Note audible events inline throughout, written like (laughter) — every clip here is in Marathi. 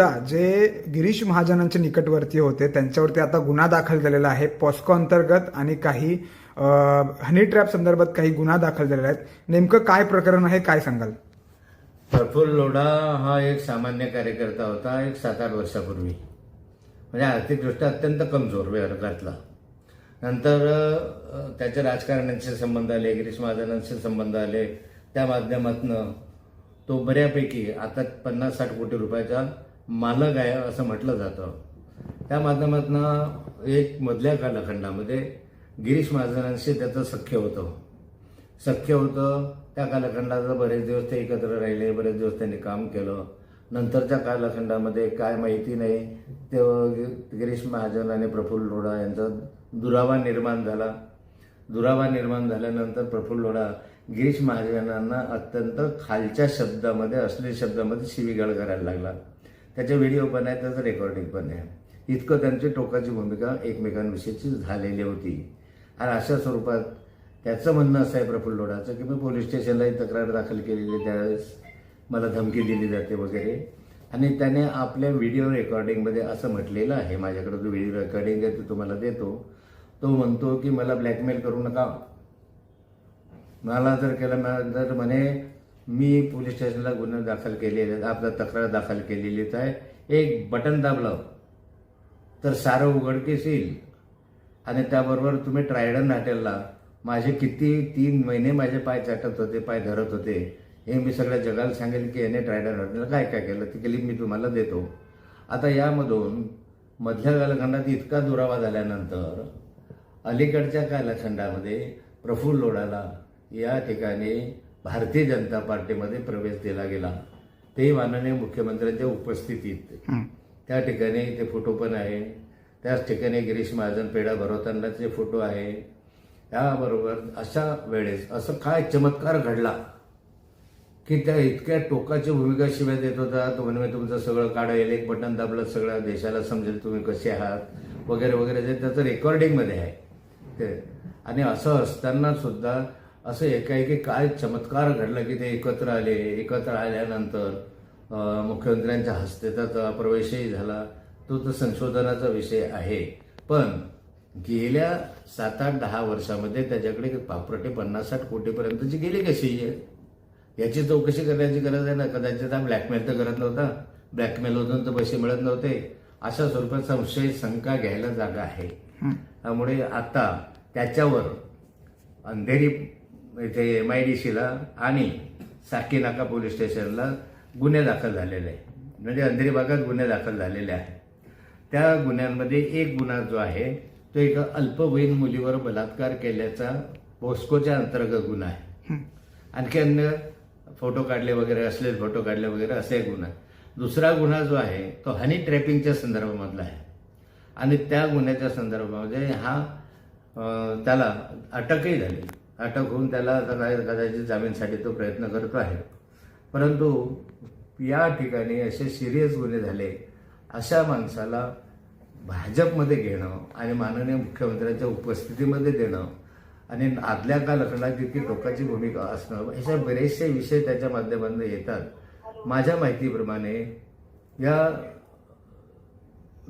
जे गिरीश महाजनांच्या निकटवर्ती होते त्यांच्यावरती आता गुन्हा दाखल झालेला आहे. पॉस्को अंतर्गत आणि काही हनी ट्रॅप संदर्भात काही गुन्हा दाखल झालेला आहेत नेमकं काय प्रकरण आहे काय सांगाल? प्रफुल्ल लोढा हा एक सामान्य कार्यकर्ता होता एक सात आठ वर्षापूर्वी. म्हणजे आर्थिकदृष्ट्या अत्यंत कमजोर वर्गातला नंतर त्याच्या राजकारण्यांशी राजकारण्यांचे संबंध आले गिरीश महाजनांचे संबंध आले त्या माध्यमातनं तो बऱ्यापैकी आता पन्नास साठ कोटी रुपयाचा मालक आहे असं म्हटलं जातं. त्या माध्यमातनं एक मधल्या कालखंडामध्ये गिरीश महाजनांशी त्याचं सख्य होतं. सख्य होतं त्या कालखंडाचं बरेच दिवस ते एकत्र राहिले बरेच दिवस त्यांनी काम केलं. नंतरच्या कालखंडामध्ये काय माहिती नाही ते गिरीश महाजन आणि प्रफुल्ल लोढा यांचा दुरावा निर्माण झाला. दुरावा निर्माण झाल्यानंतर प्रफुल्ल लोढा गिरीश महाजनांना अत्यंत खालच्या शब्दामध्ये असलेल्या शब्दामध्ये शिवीगाळ करायला लागला. त्याचे व्हिडिओ पण आहे त्याचं रेकॉर्डिंग पण आहे. इतकं त्यांची टोकाची भूमिका एकमेकांविषयीची झालेली होती. आणि अशा स्वरूपात त्याचं म्हणणं असं आहे प्रफुल्ल लोढाचं की मी पोलीस स्टेशनलाही तक्रार दाखल केलेली त्यावेळेस मला धमकी दिली जाते वगैरे. आणि त्याने आपल्या व्हिडिओ रेकॉर्डिंगमध्ये असं म्हटलेलं आहे माझ्याकडे जो व्हिडिओ रेकॉर्डिंग आहे तो तुम्हाला देतो. तो म्हणतो की मला ब्लॅकमेल करू नका. मला जर केलं मला जर म्हणे मी पोलीस स्टेशनला गुन्हा दाखल केलेले आपला तक्रार दाखल केलेलीच आहे. एक बटन दाबलं तर सारं उघडकीस येईल. आणि त्याबरोबर तुम्ही ट्रायडन हॉटेलला माझे किती तीन महिने माझे पाय चाटत होते पाय धरत होते हे मी सगळ्या जगाला सांगेल की याने ट्रायडन हॉटेलला काय काय केलं ती क्लिप मी तुम्हाला देतो. आता यामधून मधल्या कालखंडात इतका दुरावा झाल्यानंतर अलीकडच्या कालखंडामध्ये प्रफुल्ल लोढाला या ठिकाणी भारतीय जनता पार्टीमध्ये प्रवेश दिला गेला. तेही माननीय मुख्यमंत्र्यांच्या उपस्थितीत. त्या ठिकाणी ते फोटो पण आहे. त्याच ठिकाणी गिरीश महाजन पेढा भरवतानाचे फोटो आहे. त्याबरोबर अशा वेळेस असं काय चमत्कार घडला की त्या इतक्या टोकाची भूमिका शिवाय देत होता? तो म्हणे तुमचं सगळं काढेल एक बटन दाबलं सगळ्या देशाला समजेल तुम्ही कसे आहात? वगैरे वगैरे जे त्याचं रेकॉर्डिंगमध्ये आहे. ते. आणि असं असताना सुद्धा असं एकाएकी काय चमत्कार घडला की ते एकत्र आले? एकत्र आल्यानंतर मुख्यमंत्र्यांच्या हस्ते त्याचा प्रवेशही झाला. तो तर संशोधनाचा विषय आहे. पण गेल्या सात आठ दहा वर्षामध्ये त्याच्याकडे प्रॉपर्टी पन्नास साठ कोटीपर्यंतची गेली कशी? आहे याची चौकशी करण्याची गरज आहे ना? कदाचित हा ब्लॅकमेल तर करत नव्हता. ब्लॅकमेल तर पैसे मिळत नव्हते. अशा स्वरूपात संशय शंका घ्यायला जागा आहे. त्यामुळे आता त्याच्यावर अंधेरी इथे एम आय डी सीला आणि साकीनाका पोलीस स्टेशनला गुन्हे दाखल झालेले आहे. म्हणजे अंधेरी भागात गुन्हे दाखल झालेले आहे. त्या गुन्ह्यांमध्ये एक गुन्हा जो आहे तो एका अल्पवयीन मुलीवर बलात्कार केल्याचा पोस्कोच्या अंतर्गत गुन्हा आहे. आणखी अन्य फोटो काढले वगैरे असलेले फोटो काढले वगैरे असे गुन्हा दुसरा गुन्हा जो आहे तो हनी ट्रॅपिंगच्या संदर्भामधला आहे. आणि त्या गुन्ह्याच्या संदर्भामध्ये हा त्याला अटकही झाली. अटक होऊन त्याला कदाचित जामीनसाठी तो प्रयत्न करतो आहे. परंतु या ठिकाणी असे सिरियस गुन्हे झाले अशा माणसाला भाजपमध्ये घेणं आणि माननीय मुख्यमंत्र्यांच्या उपस्थितीमध्ये देणं आणि आदल्या कालखंडात इतकी टोकाची भूमिका असणं अशा बरेचसे विषय त्याच्या माध्यमातून येतात. माझ्या माहितीप्रमाणे या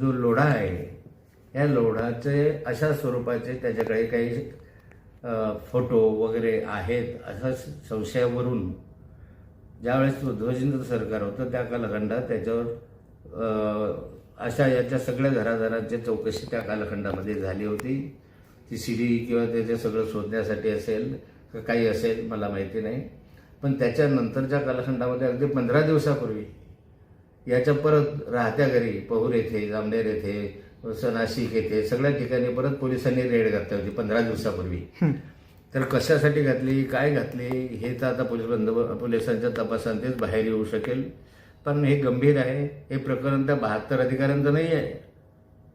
जो लोढा आहे या लोढाचे अशा स्वरूपाचे त्याच्याकडे काही फोटो वगैरे आहेत अशा संशयावरून ज्यावेळेस ध्वजेंद्र सरकार होतं त्या कालखंडात त्याच्यावर अशा याच्या सगळ्या घराघरांची चौकशी त्या कालखंडामध्ये झाली होती ती सीडी किंवा त्याचे सगळं शोधण्यासाठी असेल का काही असेल मला माहिती नाही. पण त्याच्यानंतरच्या कालखंडामध्ये अगदी पंधरा दिवसापूर्वी याच्या परत राहत्या घरी पहूर येथे जामनेर येथे नाशिक येथे सगळ्या ठिकाणी परत पोलिसांनी रेड घातली होती पंधरा दिवसापूर्वी. तर कशासाठी घातली काय घातली हे तर आता पोलीस बंद पोलिसांच्या तपासांतेच बाहेर येऊ शकेल. पण हे गंभीर आहे हे प्रकरण त्या बहात्तर अधिकाऱ्यांचं नाही आहे.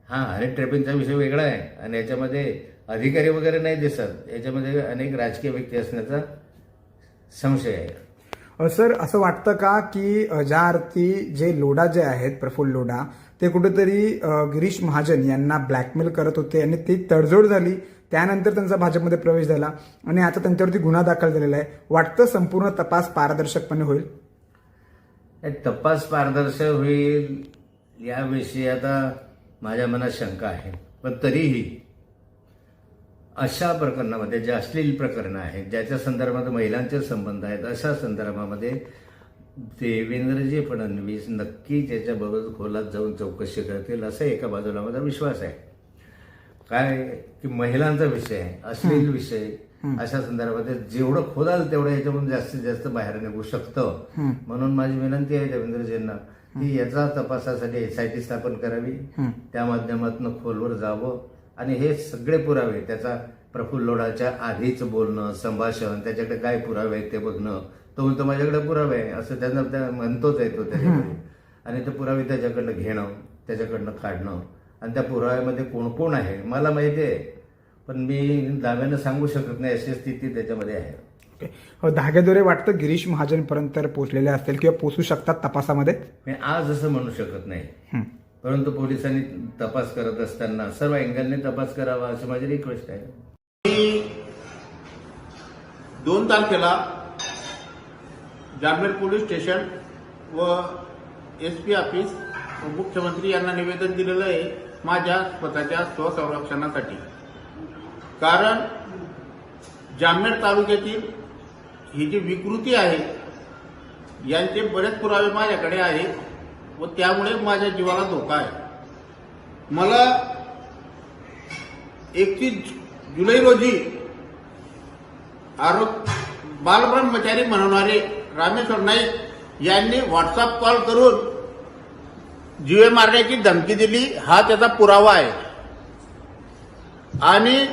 हां आणि ट्रेपिंगचा विषय वेगळा आहे. आणि याच्यामध्ये अधिकारी वगैरे नाही दिसत. याच्यामध्ये अनेक राजकीय व्यक्ती असण्याचा संशय आहे. सर असं वाटतं का की ज्या अर्थी जे लोढा जे आहेत प्रफुल्ल लोढा ते कुठेतरी गिरीश महाजन यांना ब्लॅकमेल करत होते आणि ती तडजोड झाली. त्यानंतर त्यांचा भाजपमध्ये प्रवेश झाला आणि आता त्यांच्यावरती गुन्हा दाखल झालेला आहे. वाटतं संपूर्ण तपास पारदर्शकपणे होईल? तपास पारदर्शक होईल याविषयी आता माझ्या मनात शंका आहे. पण तरीही अशा प्रकरणामध्ये जे अश्लील प्रकरणं आहेत ज्याच्या संदर्भात महिलांचे संबंध आहेत अशा संदर्भामध्ये देवेंद्रजी फडणवीस नक्की त्याच्याबरोबर खोलात जाऊन चौकशी करतील असं एका बाजूला माझा विश्वास आहे. काय की महिलांचा विषय आहे अश्लील विषय अशा संदर्भात जेवढं खोलाल तेवढं याच्यामधून जास्तीत जास्त बाहेर निघू शकतं. म्हणून माझी विनंती आहे देवेंद्रजींना की याचा तपासासाठी एस आय टी स्थापन करावी. त्या माध्यमातून खोलवर जावं. आणि हे सगळे पुरावे त्याचा प्रफुल्ल लोढाच्या आधीच बोलणं संभाषण त्याच्याकडे काय पुरावे आहेत ते बघणं तो म्हणतो माझ्याकडे पुरावे आहे. असं त्यांना त्या म्हणतोच आहे तो त्याच्याकडे आणि ते पुरावे त्याच्याकडनं घेणं त्याच्याकडनं काढणं. आणि त्या पुराव्यामध्ये कोण कोण आहे मला माहिती आहे. पण मी दाव्यानं सांगू शकत नाही अशी स्थिती त्याच्यामध्ये आहे. धाग्याद्वारे वाटतं गिरीश महाजनपर्यंत पोहोचलेले असतील किंवा पोहोचू शकतात तपासामध्ये? मी आज असं म्हणू शकत नाही. परंतु पोलिसांनी तपास करत असताना सर्व अँगलने तपास करावा अशी माझी रिक्वेस्ट आहे. दोन तारखेला जामनेर पोलीस स्टेशन व एस पी ऑफिस मुख्यमंत्री यांना निवेदन दिलेलं आहे माझ्या स्वतःच्या स्वसंरक्षणासाठी. कारण जामनेर तालुक्यातील ही जी विकृती आहे यांचे बरेच पुरावे माझ्याकडे आहेत. व त्यामुळे माझ्या जीवाला धोका आहे. मला एकतीस जुलै रोजी आरोप बालब्रह्मचारी म्हणणारे रामेश्वर नाईक यांनी व्हॉट्सअप कॉल करून जीवे मारण्याची धमकी दिली. हा त्याचा पुरावा आहे. आणि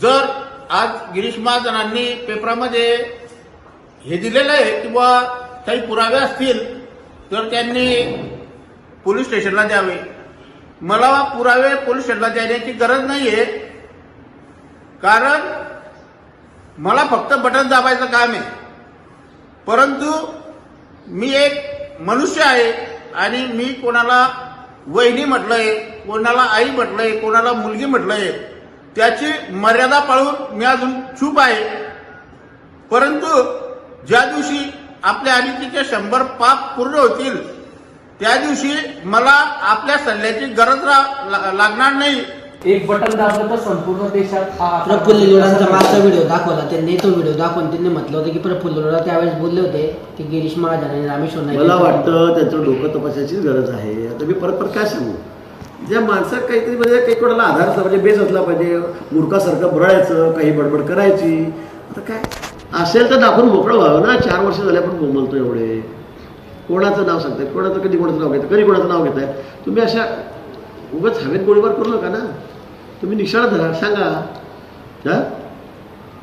जर आज गिरीश महाजनांनी पेपरामध्ये हे दिलेलं आहे किंवा काही पुरावे असतील तर त्यांनी पोलीस स्टेशनला द्यावे. मला पुरावे पोलीस स्टेशनला देण्याची गरज नाहीये. कारण मला फक्त बटन दाबायचं काम आहे. परंतु मी एक मनुष्य आहे आणि मी कोणाला वहिनी म्हटलंय कोणाला आई म्हटलंय कोणाला मुलगी म्हटलंय त्याची मर्यादा पाळून मी अजून चूप आहे. परंतु ज्या दिवशी आपल्या अनितीचे शंभर पाप पूर्ण होतील. त्या दिवशी मला आपल्या सल्ल्याची गरज लागणार नाही. एक बटन दाबलं तर संपूर्ण देशात हा प्रफुल्ल लोढांचा मागचा व्हिडिओ दाखवला. त्यांनी तो व्हिडिओ दाखवून त्यांनी म्हटलं होतं की प्रफुल्ल लोढा त्यावेळेस बोलले होते की गिरीश महाजन आणि रामेश्वर नाईक मला वाटतं त्याचं डोकं तपासायची गरज आहे. आता मी परत परत काय सांगू? ज्या माणसात काहीतरी म्हणजे काही कोणाला आधार असला पाहिजे बेस असला पाहिजे मूर्खासारखं बरळायचं काही बडबड करायची. आता काय? असेल तर दाखवून मोकळं व्हावं ना. चार वर्ष झाले आपण बोंबलतो एवढे. कोणाचं नाव सांगताय कोणाचं कधी कोणाचं नाव घेतं कधी कोणाचं नाव घेताय तुम्ही अशा उगाच हवेत गोळीबार करू नका ना. तुम्ही निशाणा धरा. सांगा. हा?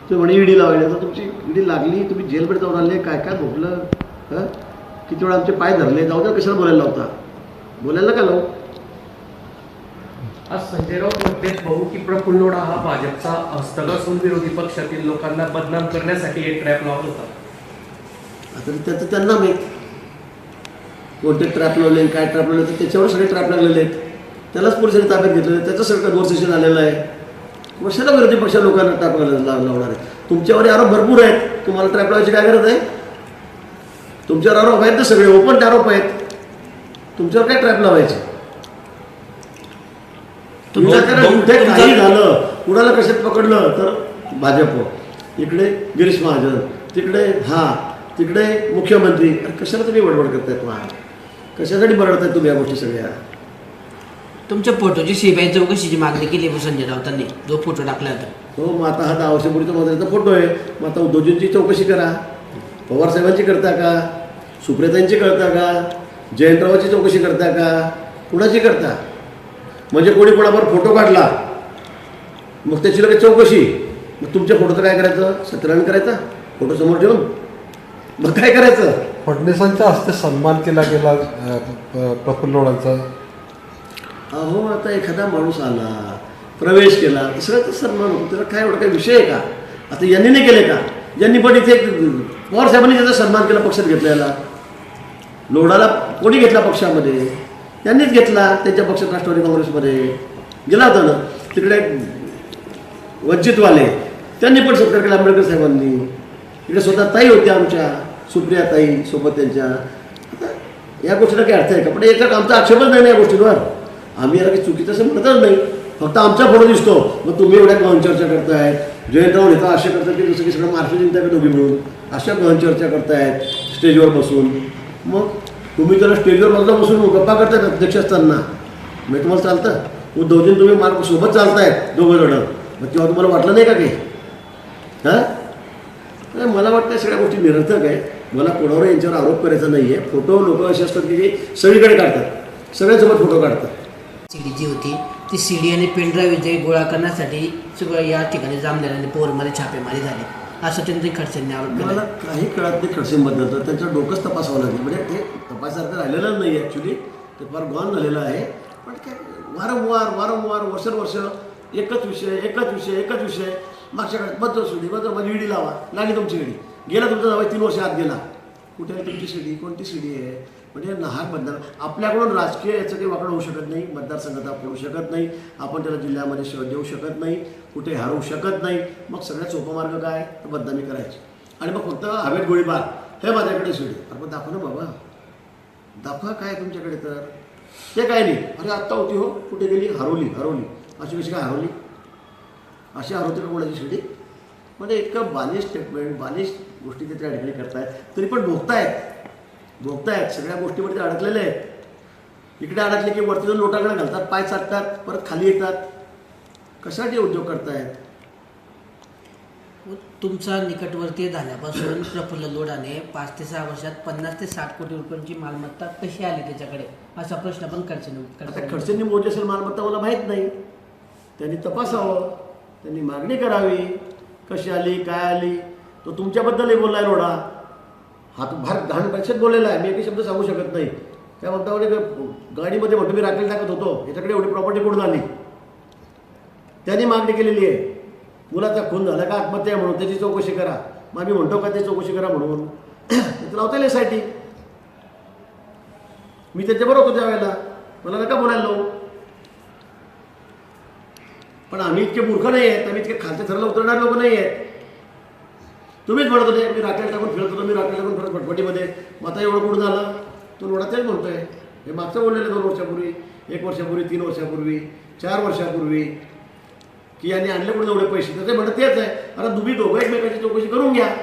तुम्ही म्हणे ईडी लावली. तर तुमची ईडी लागली. तुम्ही जेलमध्ये जाऊन आले. काय काय भोगलं हां? किती वेळा आमचे पाय धरले. जाऊ द्या कशाला बोलायला लावता? बोलायला का लावू. आज संजय राऊत म्हणते भाऊ की प्रफुल्लोडा हा भाजपचा हस्तक असून विरोधी पक्षातील लोकांना बदनाम करण्यासाठी एक ट्रॅप लावत होता. आता त्याचं त्यांना माहीत. कोणते ट्रॅप लावले काय ट्रॅप लावले तर त्याच्यावर सगळे ट्रॅप लागलेले आहेत. त्यालाच पोलिसांनी ताब्यात घेतलेलं त्याचं सगळं कन्व्हर्सेशन आलेलं आहे. कशाला विरोधी पक्ष लोकांना ट्रॅप लावणार आहे तुमच्यावर आरोप भरपूर आहेत. तुम्हाला ट्रॅप लावायची काय गरज आहे? तुमच्यावर आरोप आहेत ना सगळे ओपन आरोप आहेत. तुमच्यावर काय ट्रॅप लावायचे? तुमच्याकडे कुठे काही झालं कुणाला कशात पकडलं? तर भाजप. इकडे गिरीश महाजन. तिकडे हा तिकडे मुख्यमंत्री. कशाला तुम्ही बडबड करतायत वा? कशासाठी बरडतायत तुम्ही या गोष्टी सगळ्या? तुमच्या फोटोची सीबीआय चौकशीची मागणी केली संजय राऊतांनी. जो फोटो टाकला होता. हो मग आता हा दहा वर्षापूर्वीचा मंत्र्याचा फोटो आहे. मग आता उद्धवजींची चौकशी करा. पवार साहेबांची करता का? सुप्रियातांची करता का? जयंतरावाची चौकशी करता का? कुणाची करता? म्हणजे कोणी कोणावर फोटो काढला मग त्याची लगेच चौकशी. मग तुमच्या फोटोचं काय करायचं? सत्यनारायण करायचा? फोटो समोर ठेवून. मग काय करायचं? फडणवीसांच्या हस्ते सन्मान केला गेला प्रफुल्ल लोढांचा अहो आता एखादा माणूस आला प्रवेश केला तर सगळं तर सन्मान होतो. त्याला काय एवढा काही विषय आहे का? आता यांनी नाही केले का? यांनी पण इथे एक पवार साहेबांनी त्याचा सन्मान केला पक्षात घेतलेला. लोढाला कोणी घेतला पक्षामध्ये? त्यांनीच घेतला त्यांच्या पक्षात राष्ट्रवादी काँग्रेसमध्ये. गेला होता ना तिकडे वंचितवाले त्यांनी पण सत्कार केला आंबेडकर साहेबांनी. इकडे स्वतः ताई होत्या आमच्या सुप्रियाताई सोबत त्यांच्या. आता या गोष्टीला काही अर्थ आहे का? पण याच्यात आमचा आक्षेपच नाही ना या गोष्टींवर. आम्ही याला काही चुकीचं असं म्हणतच नाही. फक्त आमचा फोटो दिसतो. मग तुम्ही एवढ्या गहन चर्चा करताय जयंतराव नेता असे करतात की जसं की सगळं महाराष्ट्र जिंकताय दोघी मिळून. अशा गहन चर्चा करतायत स्टेजवर बसून. मग तुम्ही त्याला स्टेजवर बाजूला बसून गप्पा करतात अध्यक्ष असताना? मी तुम्हाला चालतं. उद्धवजीन तुम्ही मार्ग सोबत चालतायत दोघं जण. मग तेव्हा तुम्हाला वाटलं नाही का काही? हां? नाही, मला वाटतं सगळ्या गोष्टी निरर्थक आहे मला कोणावर यांच्यावर आरोप करायचा नाही आहे फोटो लोक असे असतात की सगळीकडे काढतात. सगळ्यासोबत फोटो काढतात. सीडी जी होती ती सीडी आणि पेनड्राईव्ह जे गोळा करण्यासाठी सगळं या ठिकाणी जामनेर आणि पोरमध्ये छापेमारी झाली. असं त्यांनी खडसेंनी आरोप मला केला काही कळत नाही खडसेंबद्दल तर त्यांचं डोकंच तपासावं लागेल. म्हणजे ते तपासासारखं राहिलेलं नाही ॲक्च्युली ते फार गॉन झालेलं आहे. पण काय वारंवार वारंवार वर्षानुवर्ष एकच विषय एकच विषय एकच विषय. मागच्या काळात बद्दल सुडी बद्दल माझी म्हणजे ईडी लावा. लागली तुमची ईडी. गेला तुमचा जावं तीन वर्ष आत गेला. कुठे आहे तुमची शिडी कोणती शिडी आहे? म्हणजे नहार मतदार आपल्याकडून राजकीय याचं काही वाकडं होऊ शकत नाही मतदारसंघात आपण होऊ शकत नाही आपण त्याला जिल्ह्यामध्ये शह देऊ शकत नाही कुठे हरवू शकत नाही. मग सगळ्यात सोपा मार्ग काय? तर बदनामी करायची. आणि मग फक्त हवेत गोळीबार. हे माझ्याकडे शिडी अरे मग दाखव ना बाबा. दाखवा काय तुमच्याकडे तर. ते काय नाही. अरे आत्ता होती हो. कुठे गेली? हरवली हरवली. अशी कशी काय हरवली? अशी हरवते का कोणाची शिडी म्हणजे इतकं बालिश स्टेटमेंट बालिश गोष्टी ते त्या ठिकाणी करतायत. तरी पण भोगतायत. भोगतायत सगळ्या गोष्टीवरती अडकलेले आहेत. इकडे अडकले की वरती जाऊन लोटाकडे घालतात पाय चाटतात परत खाली येतात. कशासाठी उद्योग करतायत? तुमचा निकटवर्तीय झाल्यापासून प्रफुल्ल लोढाने पाच ते सहा वर्षात पन्नास ते साठ कोटी रुपयांची मालमत्ता कशी आली त्याच्याकडे? असा प्रश्न पण आता खडसेंनी खडसेंनी मोठी असेल मालमत्ता मला माहीत नाही. त्यांनी तपासावं त्यांनी मागणी करावी. कशी आली काय आली? तो तुमच्याबद्दलही बोललाय लोढा. हा तो फार घाण बोललेला आहे. मी एकही शब्द सांगू शकत नाही. त्या म्हणता गाडीमध्ये म्हणतो मी राखेल टाकत होतो. याच्याकडे एवढी प्रॉपर्टी कुठून आली त्यांनी मागणी केलेली आहे. मुलाचा खून झाला का आत्महत्या आहे म्हणून? त्याची चौकशी करा. मग आम्ही म्हणतो का ते चौकशी करा म्हणून? (coughs) लावता येईल एस आय टी मी त्याच्याबरोबर होतो त्यावेळेला. मला नका बोलायला लावू. पण आम्ही इतके मूर्ख नाही आहेत. आम्ही इतके खालच्या थरला उतरणारे लोक नाही आहेत. तुम्हीच म्हणत होते मी राखेल टाकून फिरत होतो मी राखेल टाकून फिरत फटफटीमध्ये मग आता एवढं कुठं झालं? तो लोडा तेच म्हणतोय. हे मागचं बोललेलं दोन वर्षापूर्वी एक वर्षापूर्वी तीन वर्षापूर्वी चार वर्षापूर्वी की यांनी आणले कुठे एवढे पैसे? तर ते म्हणत तेच आहे. आता तुम्ही दोघं एकमेकाची चौकशी करून घ्या.